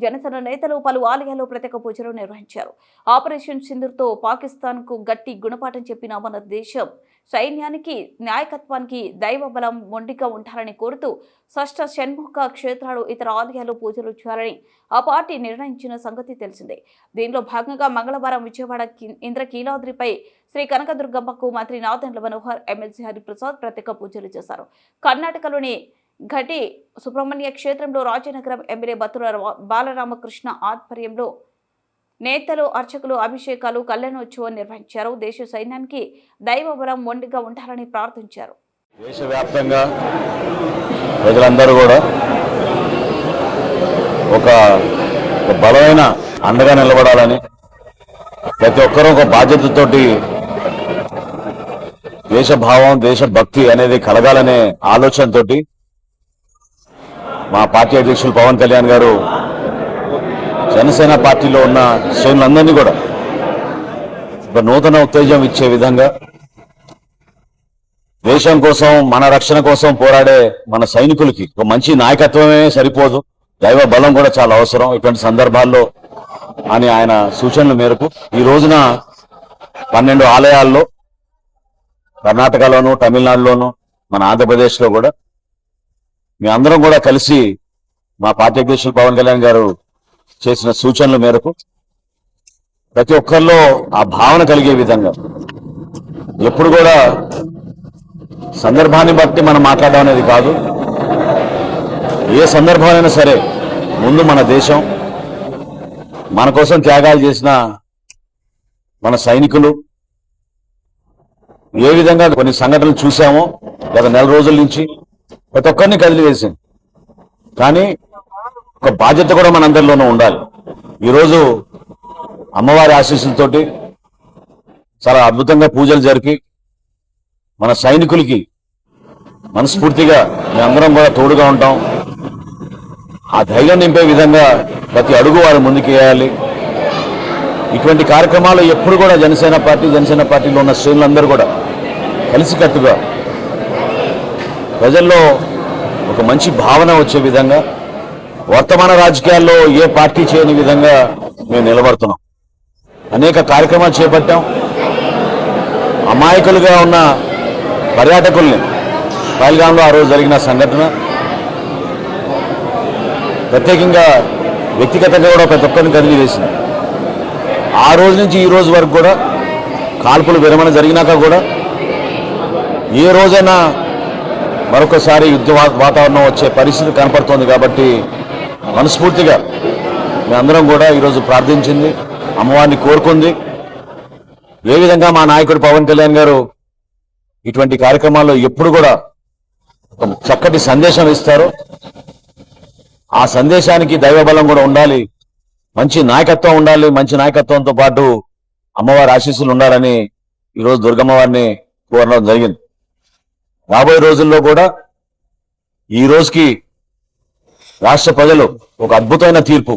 జనసేన నేతలు పలు ఆలయాల్లో ప్రత్యేక పూజలు నిర్వహించారు. ఆపరేషన్ సింధూర్తో పాకిస్తాన్కు గట్టి గుణపాఠం చెప్పిన మన దేశం సైన్యానికి నాయకత్వానికి దైవ బలం మొండిగా ఉంటారని కోరుతూ షష్ఠ షణ్ముఖ క్షేత్రాలు ఇతర ఆలయాల్లో పూజలు చేయాలని ఆ పార్టీ నిర్ణయించిన సంగతి తెలిసిందే. దీనిలో భాగంగా మంగళవారం విజయవాడ కి- ఇంద్రకీలాద్రిపై శ్రీ కనకదుర్గమ్మకు మంత్రి నాదెండ్ల మనోహర్ ఎమ్మెల్సీ హరిప్రసాద్ ప్రత్యేక పూజలు చేశారు. కర్ణాటకలోని ఘటి సుబ్రహ్మణ్య క్షేత్రంలో రాజనగరం ఎమ్మెల్యే బత్తుల బాలరామకృష్ణ ఆధ్వర్యంలో నేతలు అర్చకులు అభిషేకాలు కళ్యాణోత్సవం నిర్వహించారు. దేశ సైన్యానికి దైవ ఒండిగా ఉండాలని ఉంటారని ప్రార్థించారు. దేశవ్యాప్తంగా ప్రజలందరూ కూడా ఒక ఒక బలమైన అండగా నిలబడాలని ప్రతి ఒక్కరూ ఒక బాధ్యతతోటి దేశభావం దేశభక్తి అనేది కలగాలనే ఆలోచనతోటి మా పార్టీ అధ్యక్షులు పవన్ కళ్యాణ్ గారు జనసేన పార్టీలో ఉన్న శ్రేణులందరినీ కూడా ఒక నూతన ఉత్తేజం ఇచ్చే విధంగా దేశం కోసం మన రక్షణ కోసం పోరాడే మన సైనికులకి ఒక మంచి నాయకత్వమే సరిపోదు. దైవ బలం కూడా చాలా అవసరం. ఇటువంటి సందర్భాల్లో అని ఆయన సూచనల మేరకు ఈ రోజున పన్నెండు ఆలయాల్లో కర్ణాటకలోను తమిళనాడులోను మన ఆంధ్రప్రదేశ్లో కూడా మీ అందరం కూడా కలిసి మా పార్టీ అధ్యక్షులు పవన్ కళ్యాణ్ గారు చేసిన సూచనల మేరకు ప్రతి ఒక్కరిలో ఆ భావన కలిగే విధంగా ఎప్పుడు కూడా సందర్భాన్ని బట్టి మనం మాట్లాడడం అనేది కాదు. ఏ సందర్భమైనా సరే ముందు మన దేశం మన కోసం త్యాగాలు చేసిన మన సైనికులు ఏ విధంగా కొన్ని సంఘటనలు చూసామో గత నెల రోజుల నుంచి ప్రతి ఒక్కరిని కదిలివేసింది. కానీ ఒక బాధ్యత కూడా మనందరిలోనూ ఉండాలి. ఈరోజు అమ్మవారి ఆశీస్సులతోటి చాలా అద్భుతంగా పూజలు జరిపి మన సైనికులకి మనస్ఫూర్తిగా మేమందరం కూడా తోడుగా ఉంటాం. ఆ ధైర్యం నింపే విధంగా ప్రతి అడుగు వారు ముందుకు వేయాలి ఇటువంటి కార్యక్రమాలు ఎప్పుడు కూడా జనసేన పార్టీ జనసేన పార్టీలో ఉన్న శ్రేణులందరూ కూడా కలిసికట్టుగా ప్రజల్లో ఒక మంచి భావన వచ్చే విధంగా వర్తమాన రాజకీయాల్లో ఏ పార్టీ చేయని విధంగా మేము నిలబడుతున్నాం. అనేక కార్యక్రమాలు చేపట్టాం. అమాయకులుగా ఉన్న పర్యాటకుల్ని పైల్గాంలో ఆ రోజు జరిగిన సంఘటన ప్రత్యేకంగా వ్యక్తిగతంగా కూడా ప్రతి ఒక్కరిని కదిలి వేసింది ఆ రోజు నుంచి ఈ రోజు వరకు కూడా కాల్పులు విరమణ జరిగినాక కూడా ఏ రోజైనా మరొకసారి యుద్ధ వాతావరణం వచ్చే పరిస్థితి కనపడుతోంది కాబట్టి మనస్ఫూర్తిగా మేమందరం కూడా ఈరోజు ప్రార్థించింది అమ్మవారిని కోరుకుంది. ఏ విధంగా మా నాయకుడు పవన్ కళ్యాణ్ గారు ఇటువంటి కార్యక్రమాల్లో ఎప్పుడు కూడా ఒక చక్కటి సందేశం ఇస్తారు ఆ సందేశానికి దైవబలం కూడా ఉండాలి మంచి నాయకత్వం ఉండాలి మంచి నాయకత్వంతో పాటు అమ్మవారి ఆశీస్సులు ఉండాలని ఈరోజు దుర్గమ్మవారిని కోరడం జరిగింది. రాబోయే రోజుల్లో కూడా ఈ రోజుకి రాష్ట్ర ప్రజలు ఒక అద్భుతమైన తీర్పు.